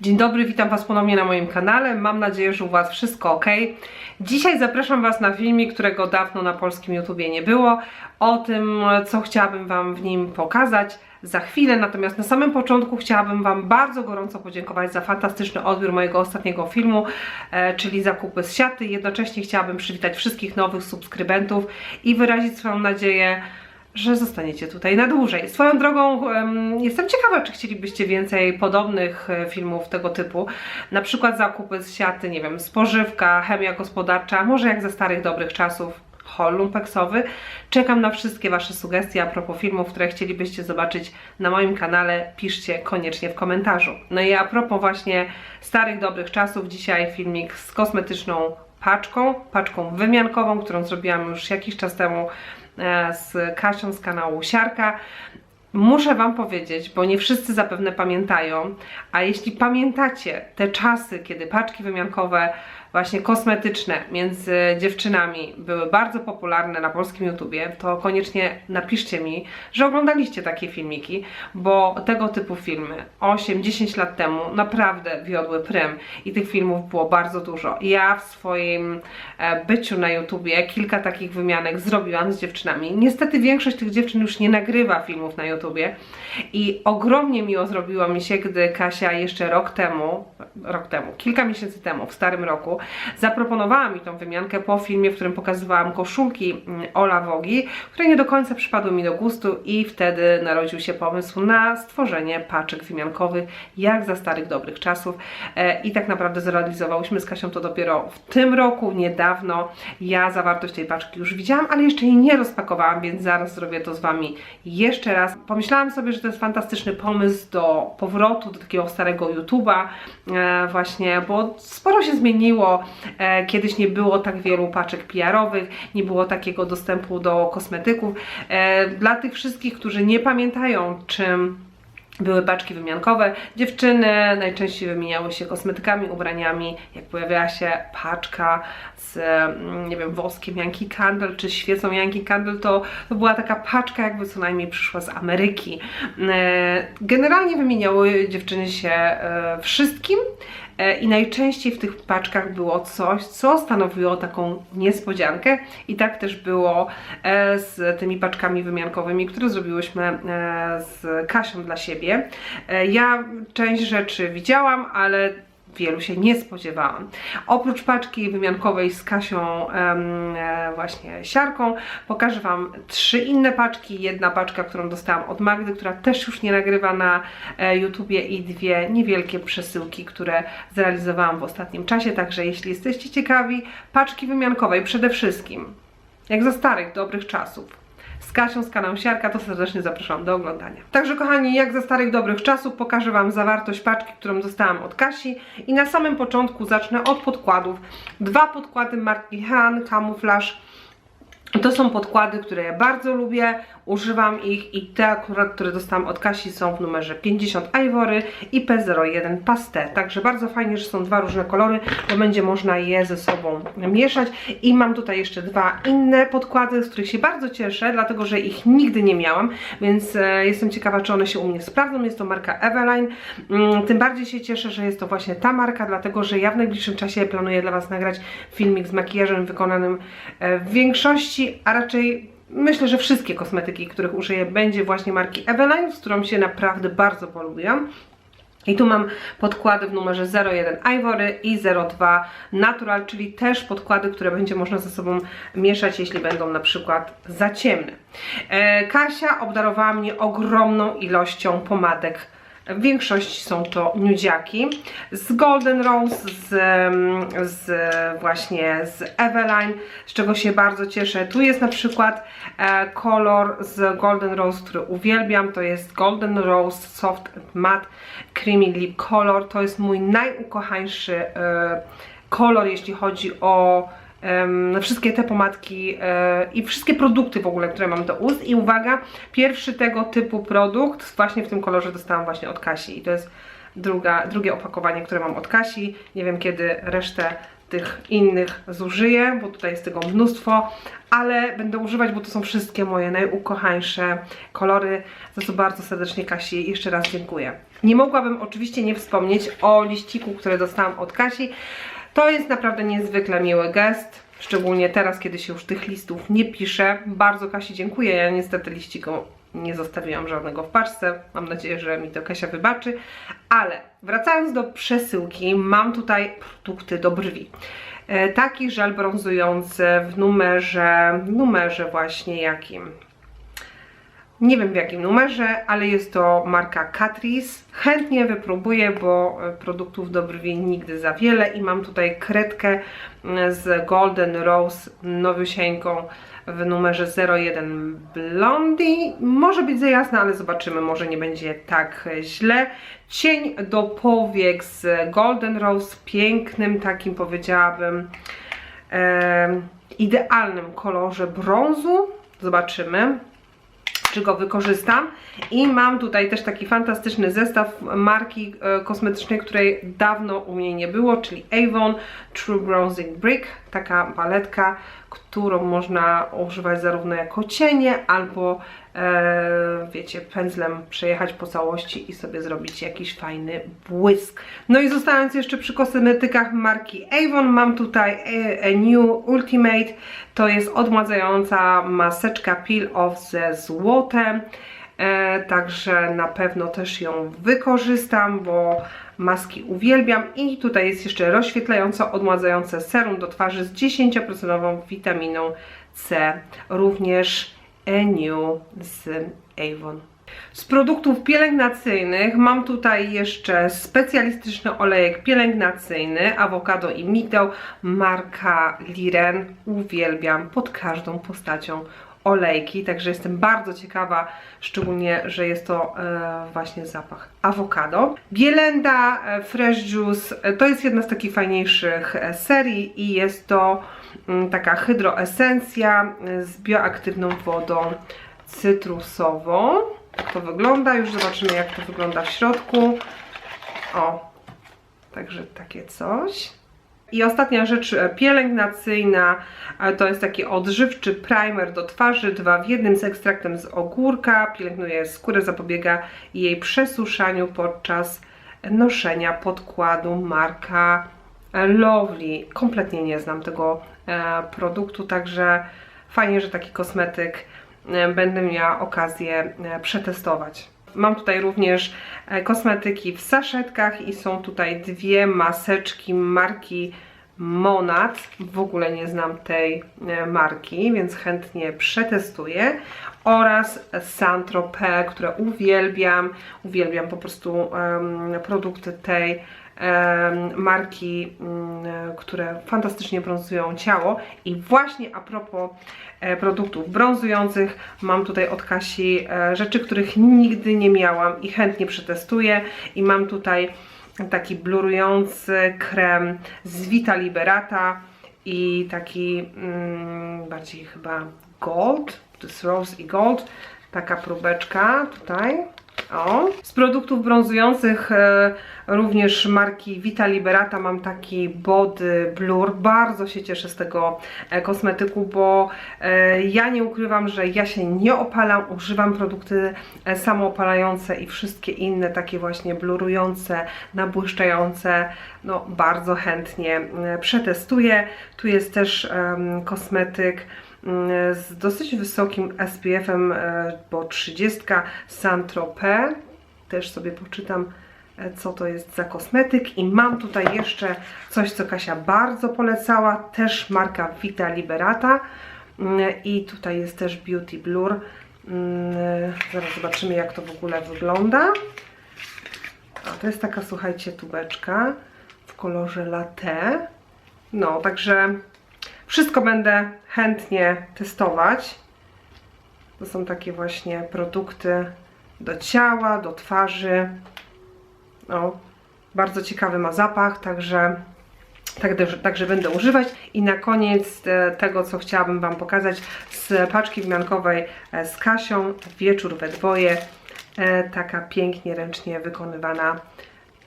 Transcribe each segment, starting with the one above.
Dzień dobry, witam Was ponownie na moim kanale. Mam nadzieję, że u Was wszystko ok. Dzisiaj zapraszam Was na filmik, którego dawno na polskim YouTubie nie było, o tym, co chciałabym Wam w nim pokazać za chwilę. Natomiast na samym początku chciałabym Wam bardzo gorąco podziękować za fantastyczny odbiór mojego ostatniego filmu, e, czyli zakupy z siaty. Jednocześnie chciałabym przywitać wszystkich nowych subskrybentów i wyrazić swoją nadzieję, że zostaniecie tutaj na dłużej. Swoją drogą em, jestem ciekawa, czy chcielibyście więcej podobnych e, filmów tego typu. Na przykład zakupy z siaty, nie wiem, spożywka, chemia gospodarcza, może jak ze starych dobrych czasów. Hol lumpeksowy. Czekam na wszystkie Wasze sugestie a propos filmów, które chcielibyście zobaczyć na moim kanale. Piszcie koniecznie w komentarzu. No i a propos właśnie starych dobrych czasów, dzisiaj filmik z kosmetyczną paczką, paczką wymiankową, którą zrobiłam już jakiś czas temu z Kasią z kanału Siarka. Muszę Wam powiedzieć, bo nie wszyscy zapewne pamiętają, a jeśli pamiętacie te czasy, kiedy paczki wymiankowe, właśnie kosmetyczne między dziewczynami były bardzo popularne na polskim YouTubie, to koniecznie napiszcie mi, że oglądaliście takie filmiki, bo tego typu filmy 8-10 lat temu naprawdę wiodły prym i tych filmów było bardzo dużo. Ja w swoim e, byciu na YouTubie kilka takich wymianek zrobiłam z dziewczynami. Niestety większość tych dziewczyn już nie nagrywa filmów na YouTubie i ogromnie miło zrobiło mi się, gdy Kasia jeszcze rok temu, rok temu, kilka miesięcy temu, w starym roku, zaproponowała mi tą wymiankę po filmie, w którym pokazywałam koszulki mm, Ola Wogi, które nie do końca przypadły mi do gustu i wtedy narodził się pomysł na stworzenie paczek wymiankowych, jak za starych dobrych czasów E, i tak naprawdę zrealizowałyśmy z Kasią to dopiero w tym roku, niedawno. Ja zawartość tej paczki już widziałam, ale jeszcze jej nie rozpakowałam, więc zaraz zrobię to z Wami jeszcze raz. Pomyślałam sobie, że to jest fantastyczny pomysł do powrotu do takiego starego YouTube'a e, właśnie, bo sporo się zmieniło. E, kiedyś nie było tak wielu paczek PR-owych, nie było takiego dostępu do kosmetyków. E, dla tych wszystkich, którzy nie pamiętają, czym były paczki wymiankowe. Dziewczyny najczęściej wymieniały się kosmetykami, ubraniami. Jak pojawiała się paczka z, mm, nie wiem, woskiem Yankee Candle czy świecą Yankee Candle, to, to była taka paczka, jakby co najmniej przyszła z Ameryki. E, Generalnie wymieniały dziewczyny się e, wszystkim. E, I najczęściej w tych paczkach było coś, co stanowiło taką niespodziankę. I tak też było e, z tymi paczkami wymiankowymi, które zrobiłyśmy e, z Kasią dla siebie. Ja część rzeczy widziałam, ale wielu się nie spodziewałam. Oprócz paczki wymiankowej z Kasią e, właśnie siarką, pokażę Wam trzy inne paczki. Jedna paczka, którą dostałam od Magdy, która też już nie nagrywa na e, YouTubie i dwie niewielkie przesyłki, które zrealizowałam w ostatnim czasie. Także jeśli jesteście ciekawi paczki wymiankowej przede wszystkim, jak za starych, dobrych czasów, z Kasią z kanału Siarka, to serdecznie zapraszam do oglądania. Także kochani, jak za starych dobrych czasów pokażę Wam zawartość paczki, którą dostałam od Kasi i na samym początku zacznę od podkładów. Dwa podkłady marki Han Camouflage. To są podkłady, które ja bardzo lubię, używam ich i te akurat, które dostałam od Kasi są w numerze 50 Ivory i P01 Pastel. Także bardzo fajnie, że są dwa różne kolory, bo będzie można je ze sobą mieszać. I mam tutaj jeszcze dwa inne podkłady, z których się bardzo cieszę, dlatego że ich nigdy nie miałam, więc e, jestem ciekawa, czy one się u mnie sprawdzą. Jest to marka Eveline. Mm, Tym bardziej się cieszę, że jest to właśnie ta marka, dlatego że ja w najbliższym czasie planuję dla Was nagrać filmik z makijażem wykonanym e, w większości, a raczej Myślę, że wszystkie kosmetyki, których użyję, będzie właśnie marki Eveline, z którą się naprawdę bardzo polubiłam. I tu mam podkłady w numerze 01 Ivory i 02 Natural, czyli też podkłady, które będzie można ze sobą mieszać, jeśli będą na przykład za ciemne. E, Kasia obdarowała mnie ogromną ilością pomadek w większości są to nudziaki z Golden Rose, z, z właśnie z Eveline, z czego się bardzo cieszę. Tu jest na przykład e, kolor z Golden Rose, który uwielbiam. To jest Golden Rose Soft Matte Creamy Lip Color. To jest mój najukochańszy e, kolor, jeśli chodzi o wszystkie te pomadki e, i wszystkie produkty w ogóle, które mam do ust. I uwaga, pierwszy tego typu produkt właśnie w tym kolorze dostałam właśnie od Kasi i to jest druga, drugie opakowanie, które mam od Kasi. Nie wiem kiedy resztę tych innych zużyję, bo tutaj jest tego mnóstwo, ale będę używać, bo to są wszystkie moje najukochańsze kolory, za co bardzo serdecznie Kasi jeszcze raz dziękuję. Nie mogłabym oczywiście nie wspomnieć o liściku, który dostałam od Kasi. To jest naprawdę niezwykle miły gest, szczególnie teraz, kiedy się już tych listów nie pisze. Bardzo Kasi dziękuję, ja niestety liściku nie zostawiłam żadnego w paczce. Mam nadzieję, że mi to Kasia wybaczy. Ale wracając do przesyłki, mam tutaj produkty do brwi. E, Taki żel brązujący w numerze, numerze właśnie jakim? Nie wiem w jakim numerze, ale jest to marka Catrice. Chętnie wypróbuję, bo e, produktów do brwi nigdy za wiele i mam tutaj kredkę mm, z Golden Rose nowiusieńką w numerze 01 Blondie. Może być za jasna, ale zobaczymy, może nie będzie tak e, źle. Cień do powiek z Golden Rose, pięknym takim powiedziałabym em, idealnym kolorze brązu. Zobaczymy czy go wykorzystam. I mam tutaj też taki fantastyczny zestaw marki e, kosmetycznej, której dawno u mnie nie było, czyli Avon True Bronzing Brick, taka paletka, którą można używać zarówno jako cienie, albo e, wiecie, pędzlem przejechać po całości i sobie zrobić jakiś fajny błysk. No i zostając jeszcze przy kosmetykach marki Avon, mam tutaj e, a New Ultimate, to jest odmładzająca maseczka Peel Off ze złotem. E, także na pewno też ją wykorzystam, bo maski uwielbiam. I tutaj jest jeszcze rozświetlająco odmładzające serum do twarzy z 10% witaminą C, również Eniu z Avon. Z produktów pielęgnacyjnych mam tutaj jeszcze specjalistyczny olejek pielęgnacyjny Awokado i Migdał marka Liren. Uwielbiam pod każdą postacią olejki, także jestem bardzo ciekawa, szczególnie, że jest to e, właśnie zapach awokado. Bielenda e, Fresh Juice e, to jest jedna z takich fajniejszych e, serii i jest to mm, taka hydroesencja z bioaktywną wodą cytrusową. Tak to wygląda, już zobaczymy jak to wygląda w środku. O, także takie coś. I ostatnia rzecz e, pielęgnacyjna e, to jest taki odżywczy primer do twarzy, dwa w jednym z ekstraktem z ogórka. Pielęgnuje skórę, zapobiega jej przesuszaniu podczas noszenia podkładu marka Lovely. Kompletnie nie znam tego e, produktu, także fajnie, że taki kosmetyk będę miała okazję przetestować. Mam tutaj również e, kosmetyki w saszetkach i są tutaj dwie maseczki marki Monat. W ogóle nie znam tej e, marki, więc chętnie przetestuję. Oraz Saint-Tropez, które uwielbiam. Uwielbiam po prostu em, produkty tej marki, mm, które fantastycznie brązują ciało. I właśnie a propos e, produktów brązujących, mam tutaj od Kasi e, rzeczy, których nigdy nie miałam i chętnie przetestuję. I mam tutaj taki blurujący krem z Vita Liberata i taki mm, bardziej chyba gold, to jest rose i gold, taka próbeczka tutaj. O. Z produktów brązujących e, również marki Vita Liberata mam taki body blur. Bardzo się cieszę z tego e, kosmetyku, bo e, ja nie ukrywam, że ja się nie opalam, używam produkty e, samoopalające i wszystkie inne takie właśnie blurujące, nabłyszczające. No bardzo chętnie e, przetestuję. Tu jest też em, kosmetyk z dosyć wysokim SPF-em, e, bo 30 Saint-Tropez. Też sobie poczytam, e, co to jest za kosmetyk. I mam tutaj jeszcze coś, co Kasia bardzo polecała, też marka Vita Liberata. Mm, I tutaj jest też Beauty Blur. Mm, Zaraz zobaczymy, jak to w ogóle wygląda. A to jest taka, słuchajcie, tubeczka w kolorze latte. No, także wszystko będę chętnie testować. To są takie właśnie produkty do ciała, do twarzy. O, bardzo ciekawy ma zapach, także, także, także będę używać. I na koniec e, tego, co chciałabym Wam pokazać z paczki wzmiankowej e, z Kasią, wieczór we dwoje. E, Taka pięknie, ręcznie wykonywana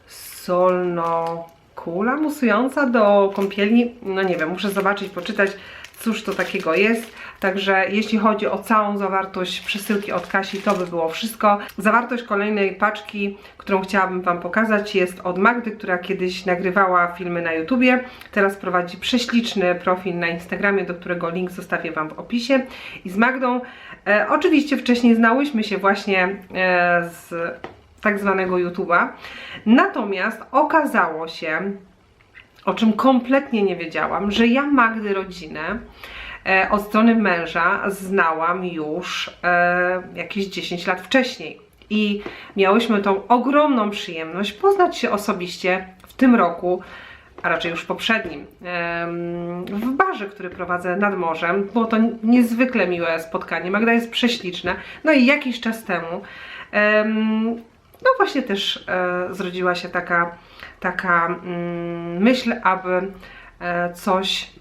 solno kula musująca do kąpieli. No nie wiem, muszę zobaczyć, poczytać, cóż to takiego jest. Także jeśli chodzi o całą zawartość przesyłki od Kasi, to by było wszystko. Zawartość kolejnej paczki, którą chciałabym Wam pokazać, jest od Magdy, która kiedyś nagrywała filmy na YouTubie. Teraz prowadzi prześliczny profil na Instagramie, do którego link zostawię Wam w opisie. I z Magdą e, oczywiście wcześniej znałyśmy się właśnie e, z tak zwanego YouTube'a. Natomiast okazało się, o czym kompletnie nie wiedziałam, że ja Magdy rodzinę e, od strony męża znałam już e, jakieś 10 lat wcześniej. I miałyśmy tą ogromną przyjemność poznać się osobiście w tym roku, a raczej już poprzednim, w barze, który prowadzę nad morzem. Było to niezwykle miłe spotkanie. Magda jest prześliczna. No i jakiś czas temu em, no właśnie też e, zrodziła się taka, taka mm, myśl, aby e, coś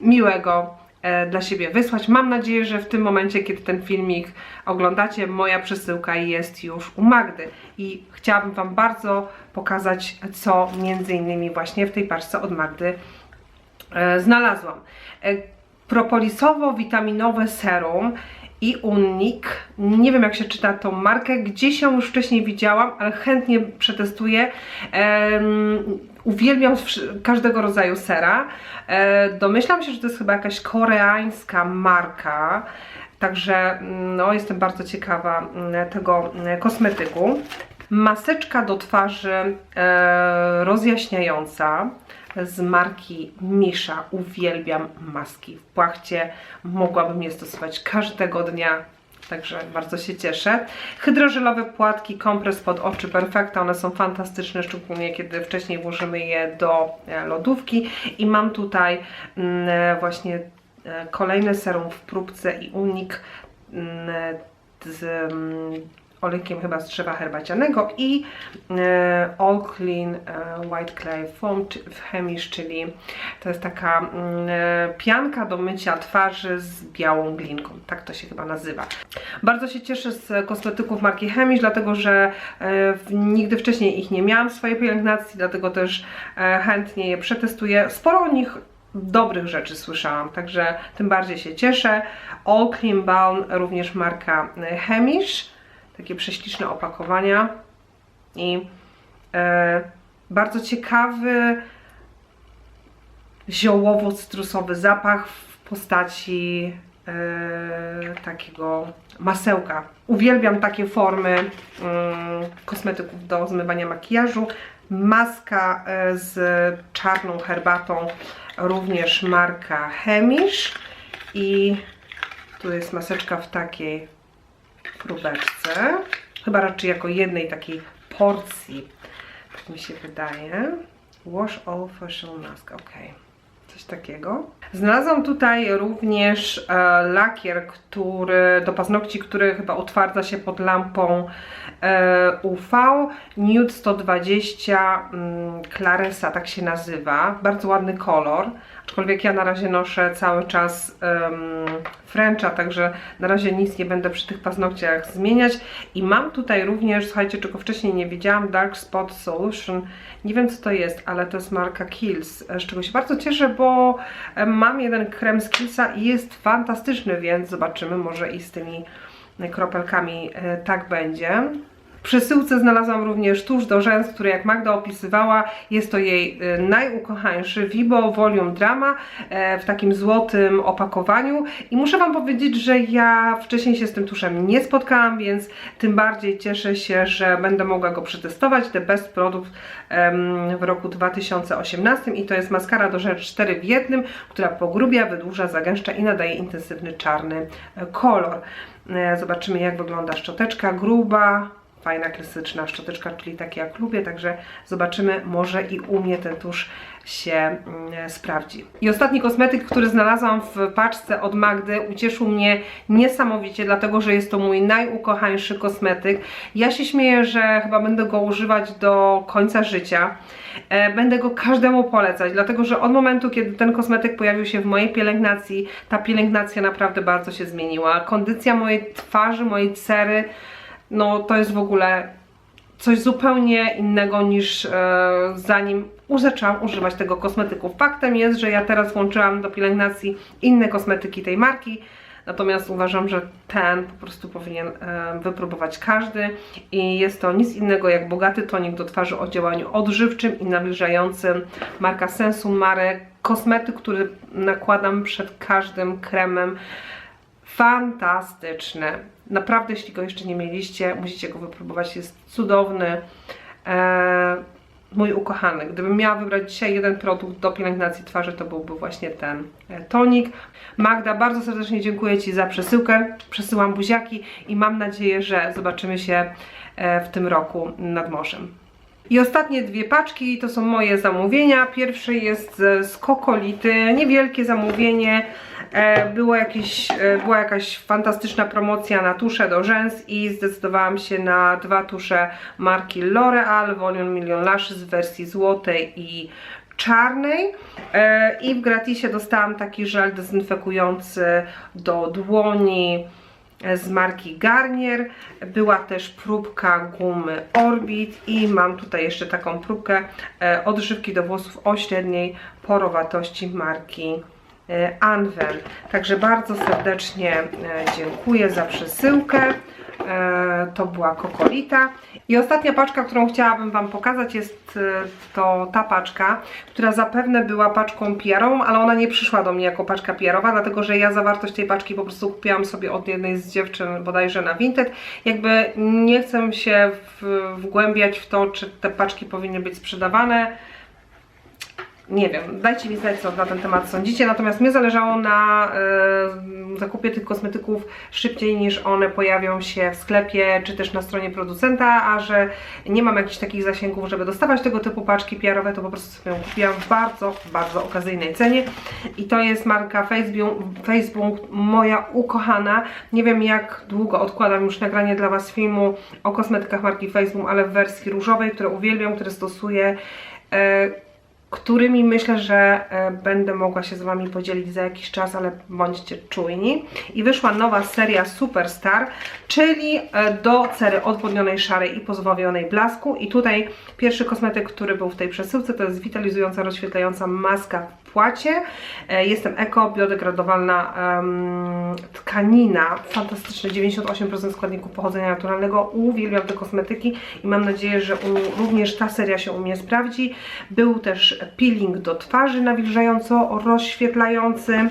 miłego e, dla siebie wysłać. Mam nadzieję, że w tym momencie, kiedy ten filmik oglądacie, moja przesyłka jest już u Magdy i chciałabym Wam bardzo pokazać, co między innymi właśnie w tej paczce od Magdy znalazłam. Propolisowo-witaminowe serum i Unik. Nie wiem jak się czyta tą markę, gdzieś ją już wcześniej widziałam, ale chętnie przetestuję. Em, uwielbiam każdego rodzaju sera. E, domyślam się, że to jest chyba jakaś koreańska marka. Także mm, no, jestem bardzo ciekawa mm, tego mm, kosmetyku. Maseczka do twarzy e, rozjaśniająca z marki Misza. Uwielbiam maski w płachcie. Mogłabym je stosować każdego dnia. Także bardzo się cieszę. Hydrożelowe płatki, kompres pod oczy Perfecta. One są fantastyczne, szczególnie kiedy wcześniej włożymy je do e, lodówki. I mam tutaj mm, e, właśnie e, kolejne serum w próbce i unik mm, z mm, olejkiem chyba z drzewa herbacianego i e, All Clean e, White Clay Foam Chemish, czyli to jest taka mm, e, pianka do mycia twarzy z białą glinką, tak to się chyba nazywa. Bardzo się cieszę z kosmetyków marki Chemish, dlatego że e, nigdy wcześniej ich nie miałam w swojej pielęgnacji, dlatego też e, chętnie je przetestuję. Sporo o nich dobrych rzeczy słyszałam, także tym bardziej się cieszę. All Clean Balm, również marka e, Chemish takie prześliczne opakowania i e, bardzo ciekawy ziołowo-cytrusowy zapach w postaci e, takiego masełka. Uwielbiam takie formy mm, kosmetyków do zmywania makijażu. Maska e, z czarną herbatą, również marka Chemish i tu jest maseczka w takiej próbeczce. Chyba raczej jako jednej takiej porcji. Tak mi się wydaje. Wash all facial mask. Ok. Coś takiego. Znalazłam tutaj również e, lakier, który do paznokci, który chyba utwardza się pod lampą e, UV. Nude 120 mm, Claresa, tak się nazywa. Bardzo ładny kolor. Aczkolwiek ja na razie noszę cały czas um, Frencha, także na razie nic nie będę przy tych paznokciach zmieniać. I mam tutaj również, słuchajcie, czego wcześniej nie wiedziałam, Dark Spot Solution. Nie wiem co to jest, ale to jest marka Kills, z czego się bardzo cieszę, bo mam jeden krem z Killsa i jest fantastyczny, więc zobaczymy, może i z tymi kropelkami e, tak będzie. W przesyłce znalazłam również tusz do rzęs, który jak Magda opisywała, jest to jej y, najukochańszy Vibo Volume Drama e, w takim złotym opakowaniu i muszę Wam powiedzieć, że ja wcześniej się z tym tuszem nie spotkałam, więc tym bardziej cieszę się, że będę mogła go przetestować. The Best Product w roku 2018 i to jest maskara do rzęs 4 w jednym, która pogrubia, wydłuża, zagęszcza i nadaje intensywny czarny e, kolor. E, Zobaczymy jak wygląda szczoteczka, gruba, fajna, klasyczna szczoteczka, czyli takie jak lubię, także zobaczymy, może i u mnie ten tusz się mm, sprawdzi. I ostatni kosmetyk, który znalazłam w paczce od Magdy, ucieszył mnie niesamowicie, dlatego że jest to mój najukochańszy kosmetyk. Ja się śmieję, że chyba będę go używać do końca życia. E, Będę go każdemu polecać, dlatego że od momentu, kiedy ten kosmetyk pojawił się w mojej pielęgnacji, ta pielęgnacja naprawdę bardzo się zmieniła. Kondycja mojej twarzy, mojej cery, no to jest w ogóle coś zupełnie innego niż e, zanim zaczęłam używać tego kosmetyku. Faktem jest, że ja teraz włączyłam do pielęgnacji inne kosmetyki tej marki, natomiast uważam, że ten po prostu powinien e, wypróbować każdy i jest to nic innego jak bogaty tonik do twarzy o działaniu odżywczym i nawilżającym marka Sensu Mare, kosmetyk, który nakładam przed każdym kremem fantastyczny. Naprawdę, jeśli go jeszcze nie mieliście, musicie go wypróbować. Jest cudowny. Eee, mój ukochany. Gdybym miała wybrać dzisiaj jeden produkt do pielęgnacji twarzy, to byłby właśnie ten e, tonik. Magda, bardzo serdecznie dziękuję Ci za przesyłkę. Przesyłam buziaki i mam nadzieję, że zobaczymy się e, w tym roku nad morzem. I ostatnie dwie paczki to są moje zamówienia. Pierwsze jest z Kokolity, niewielkie zamówienie. E, Było jakieś, e, była jakaś fantastyczna promocja na tusze do rzęs i zdecydowałam się na dwa tusze marki L'Oreal Volume Million Lashes w wersji złotej i czarnej E, i w gratisie dostałam taki żel dezynfekujący do dłoni z marki Garnier. Była też próbka gumy Orbit i mam tutaj jeszcze taką próbkę odżywki do włosów o średniej porowatości marki e, Anwer. Także bardzo serdecznie e, dziękuję za przesyłkę. E, To była kokolita. I ostatnia paczka, którą chciałabym Wam pokazać jest to ta paczka, która zapewne była paczką PR-ową, ale ona nie przyszła do mnie jako paczka PR-owa, dlatego że ja zawartość tej paczki po prostu kupiłam sobie od jednej z dziewczyn bodajże na Vinted. Jakby nie chcę się wgłębiać w to, czy te paczki powinny być sprzedawane nie wiem, dajcie mi znać, co na ten temat sądzicie. Natomiast mnie zależało na e, zakupie tych kosmetyków szybciej niż one pojawią się w sklepie czy też na stronie producenta, a że nie mam jakichś takich zasięgów, żeby dostawać tego typu paczki PR-owe, to po prostu sobie ją kupiłam w bardzo, bardzo okazyjnej cenie. I to jest marka Facebook, Facebook moja ukochana. Nie wiem jak długo odkładam już nagranie dla Was filmu o kosmetykach marki Facebook, ale w wersji różowej, które uwielbiam, które stosuję. E, którymi myślę, że e, będę mogła się z Wami podzielić za jakiś czas, ale bądźcie czujni. I wyszła nowa seria Superstar, czyli e, do cery odwodnionej, szarej i pozbawionej blasku. I tutaj pierwszy kosmetyk, który był w tej przesyłce, to jest witalizująca, rozświetlająca maska płacie. E, Jestem eko, biodegradowalna em, tkanina, fantastyczne, 98% składników pochodzenia naturalnego. Uwielbiam te kosmetyki i mam nadzieję, że u, również ta seria się u mnie sprawdzi. Był też peeling do twarzy nawilżająco rozświetlający.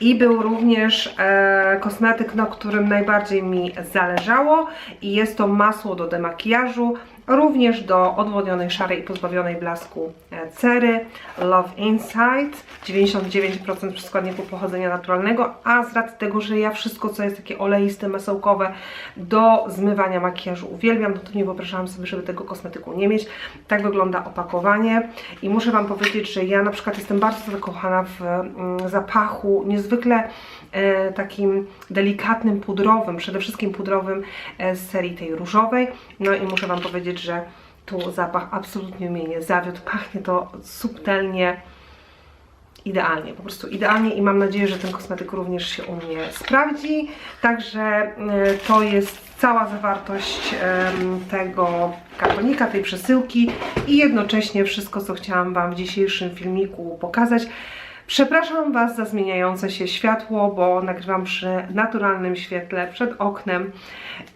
I był również e, kosmetyk, na którym najbardziej mi zależało i jest to masło do demakijażu, również do odwodnionej, szarej i pozbawionej blasku e, cery Love Insight, 99% składników pochodzenia naturalnego, a z racji tego, że ja wszystko co jest takie oleiste, masełkowe do zmywania makijażu uwielbiam, no to nie wyobrażałam sobie, żeby tego kosmetyku nie mieć. Tak wygląda opakowanie i muszę Wam powiedzieć, że ja na przykład jestem bardzo zakochana w mm, zapachu niezwykle e, takim delikatnym, pudrowym, przede wszystkim pudrowym e, z serii tej różowej. No i muszę Wam powiedzieć, że tu zapach absolutnie mnie nie zawiódł. Pachnie to subtelnie, idealnie, po prostu idealnie i mam nadzieję, że ten kosmetyk również się u mnie sprawdzi. Także y, to jest cała zawartość tego kartonika, tej przesyłki i jednocześnie wszystko, co chciałam Wam w dzisiejszym filmiku pokazać. Przepraszam Was za zmieniające się światło, bo nagrywam przy naturalnym świetle przed oknem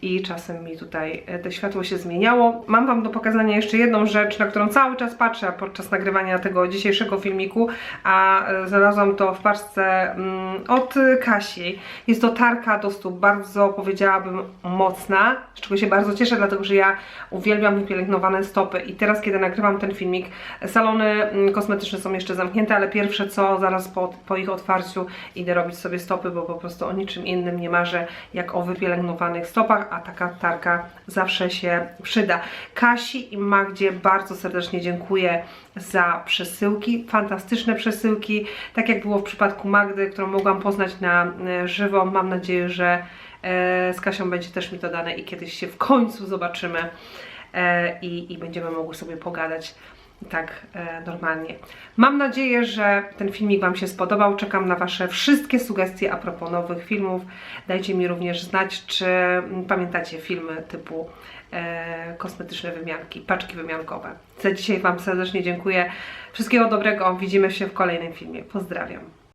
i czasem mi tutaj e, to światło się zmieniało. Mam Wam do pokazania jeszcze jedną rzecz, na którą cały czas patrzę podczas nagrywania tego dzisiejszego filmiku, a e, znalazłam to w paczce mm, od Kasi. Jest to tarka do stóp, bardzo powiedziałabym mocna, z czego się bardzo cieszę, dlatego że ja uwielbiam wypielęgnowane stopy i teraz kiedy nagrywam ten filmik, salony mm, kosmetyczne są jeszcze zamknięte, ale pierwsze co, zaraz po, po ich otwarciu idę robić sobie stopy, bo po prostu o niczym innym nie marzę jak o wypielęgnowanych stopach, a taka tarka zawsze się przyda. Kasi i Magdzie bardzo serdecznie dziękuję za przesyłki, fantastyczne przesyłki, tak jak było w przypadku Magdy, którą mogłam poznać na e, żywo. Mam nadzieję, że e, z Kasią będzie też mi to dane i kiedyś się w końcu zobaczymy e, i, i będziemy mogły sobie pogadać tak e, normalnie. Mam nadzieję, że ten filmik Wam się spodobał. Czekam na Wasze wszystkie sugestie a propos nowych filmów. Dajcie mi również znać, czy mm, pamiętacie filmy typu e, kosmetyczne wymianki, paczki wymiankowe. Za dzisiaj Wam serdecznie dziękuję. Wszystkiego dobrego. Widzimy się w kolejnym filmie. Pozdrawiam.